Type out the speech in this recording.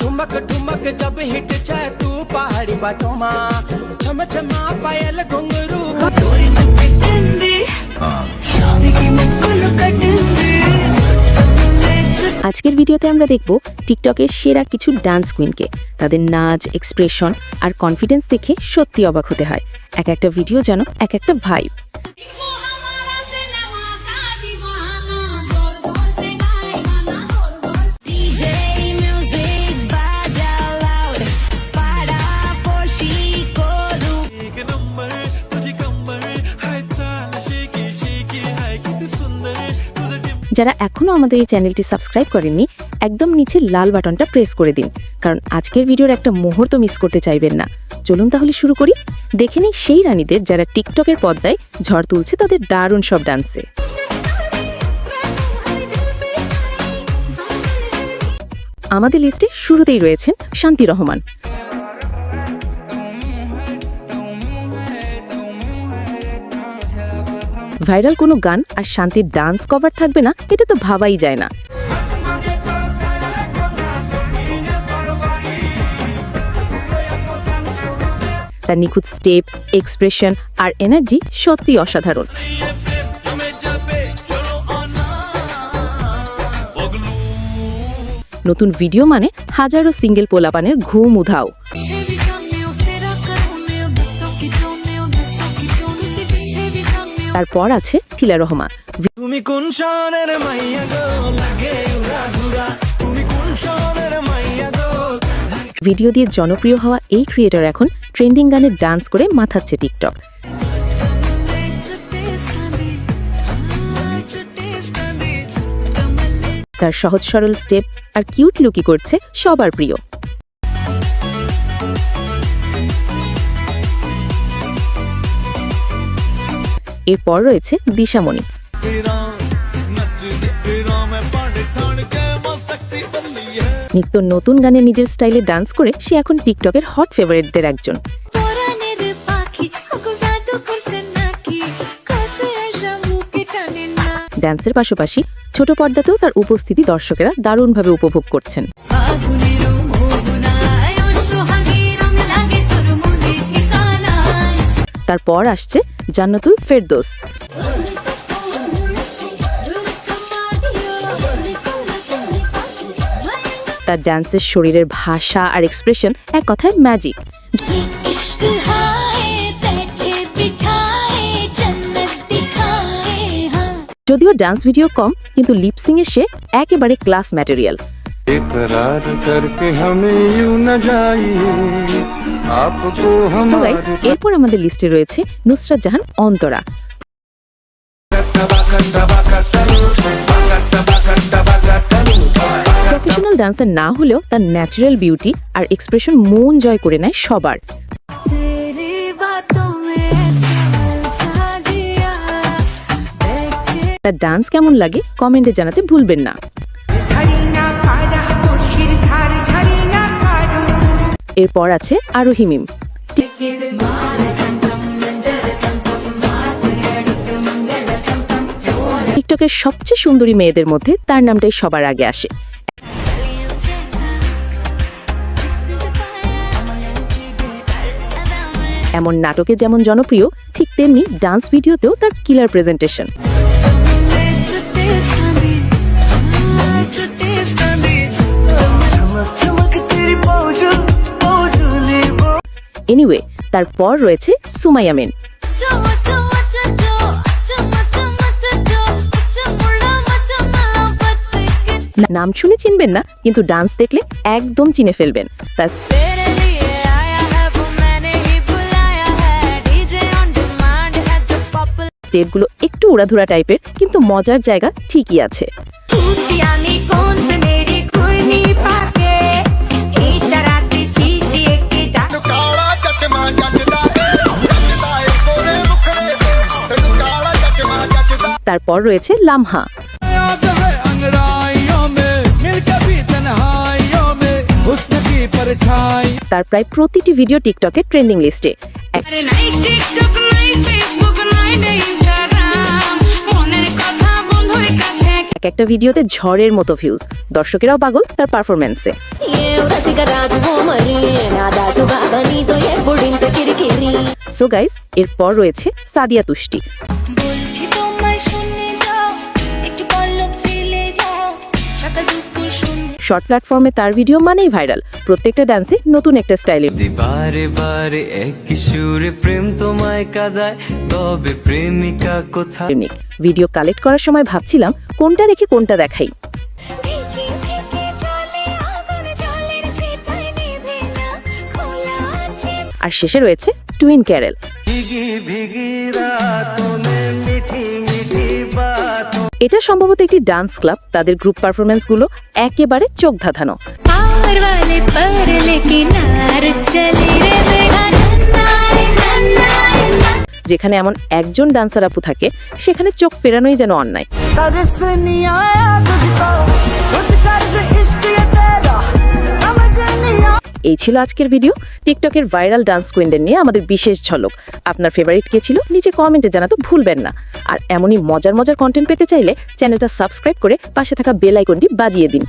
ठुमक ठुमक जब हिट जाए तू पहाड़ी बाटों मा छम छमा पायल घुंगरू আজকের ভিডিওতে আমরা দেখব টিকটকের সেরা কিছু ডান্স কুইনকে তাদের নাচ এক্সপ্রেশন আর কনফিডেন্স দেখে সত্যি অবাক হতে হয় এক একটা ভিডিও যেন এক একটা ভাইব যারা এখনও আমাদের এই চ্যানেলটি সাবস্ক্রাইব করেননি, একদম নিচে লাল বাটনটা প্রেস করে দিন, কারণ আজকের ভিডিওর একটা মুহূর্ত মিস করতে চাইবেন না। চলুন তাহলে শুরু করি। দেখে নিই সেই রানীদের যারা টিকটকের পর্দায় ঝড় তুলছে তাদের দারুণ সব ডান্সে। আমাদের লিস্টে শুরুতেই রয়েছেন শান্তি রহমান। ভাইরাল কোনো গান আর শান্তির ডান্স কভার থাকবে না, এটা তো ভাবাই যায় না। তার নিখুঁত স্টেপ এক্সপ্রেশন আর এনার্জি সত্যি অসাধারণ। নতুন ভিডিও মানে হাজারো সিঙ্গেল পোলাপানের ঘুম উধাও। তারপর আছে থিলা রহমা তুমি কোন শহরের মাইয়া গো? লাগে তুমি কোন শহরের মাইয়া গো? ভিডিও দিয়ে জনপ্রিয় হওয়া এই ক্রিয়েটর এখন ট্রেন্ডিং গানে ডান্স করে মাথাচ্ছে টিকটক তার সহজ সরল স্টেপ আর কিউট লুকি করছে সবার প্রিয়। এরপর রয়েছে দিশামণি। নিত্য নতুন গানে নিজের স্টাইলে ডান্স করে সে এখন টিকটকের হট ফেভারিটদের একজন। ডান্সের পাশাপাশি ছোট পর্দাতেও তার উপস্থিতি দর্শকেরা দারুণভাবে উপভোগ করছেন। তারপর আসছে জান্নাতুল ফেরদোস। তার ড্যান্সের শরীরের ভাষা আর এক্সপ্রেশন এক কথায় ম্যাজিক যদিও ডান্স ভিডিও কম কিন্তু লিপসিং এ সে একেবারে ক্লাস ম্যাটেরিয়াল এরপর আমাদের লিস্টে রয়েছে নুসরাত জাহান অন্তরা। প্রফেশনাল ডান্সার না হলেও তার ন্যাচারাল বিউটি আর এক্সপ্রেশন মন জয় করে নেয় সবার। তার ডান্স কেমন লাগে কমেন্টে জানাতে ভুলবেন না। এরপর আছে আরও হিমিম টিকটকের সবচেয়ে সুন্দরী মেয়েদের মধ্যে তার নামটাই সবার আগে আসে। এমন নাটকে যেমন জনপ্রিয়, ঠিক তেমনি ডান্স ভিডিওতেও তার কিলার প্রেজেন্টেশন এনিওয়ে তারপর রয়েছে সুমাইয়া মেন। না- নাম শুনে চিনবেন না কিন্তু ডান্স দেখলে একদম চিনে ফেলবেন। তার স্টেপগুলো একটু উড়াধুরা টাইপের কিন্তু মজার জায়গা ঠিকই আছে। তারপর রয়েছে লামহা। তার প্রায় প্রতিটি ভিডিও টিকটকের ট্রেন্ডিং লিস্টে এক একটা ভিডিওতে ঝড়ের মতো ভিউজ দর্শকেরাও পাগল তার পারফরমেন্সে সো গাইজ এরপর রয়েছে সাদিয়া তুষ্টি। শর্ট প্ল্যাটফর্মে তার ভিডিও মানেই ভাইরাল প্রত্যেকটা ডান্সে নতুন একটা স্টাইলে বারে বারে এক সুরে প্রেম তোমায় কাদায় তবে প্রেমিকা কোথায়? ভিডিও কালেক্ট করার সময় ভাবছিলাম কোনটা রেখে কোনটা দেখাই। আর শেষে রয়েছে টুইন ক্যারেল ভিগি ভিগি বাত এটা সম্ভবত একটি ডান্স ক্লাব তাদের গ্রুপ পারফরমেন্সগুলো একেবারে চোখ ধাঁধানো যেখানে এমন একজন ডান্সার আপু থাকে সেখানে চোখ ফেরানোই যেন অন্যায়। এই ছিল আজকের ভিডিও টিকটকের ভাইরাল ডান্স কুইনদের নিয়ে আমাদের বিশেষ ঝলক। আপনার ফেভারিট কে ছিল? নিচে কমেন্টে জানাতে ভুলবেন না। আর এমনই মজার মজার কন্টেন্ট পেতে চাইলে চ্যানেলটা সাবস্ক্রাইব করে পাশে থাকা বেল আইকনটি বাজিয়ে দিন।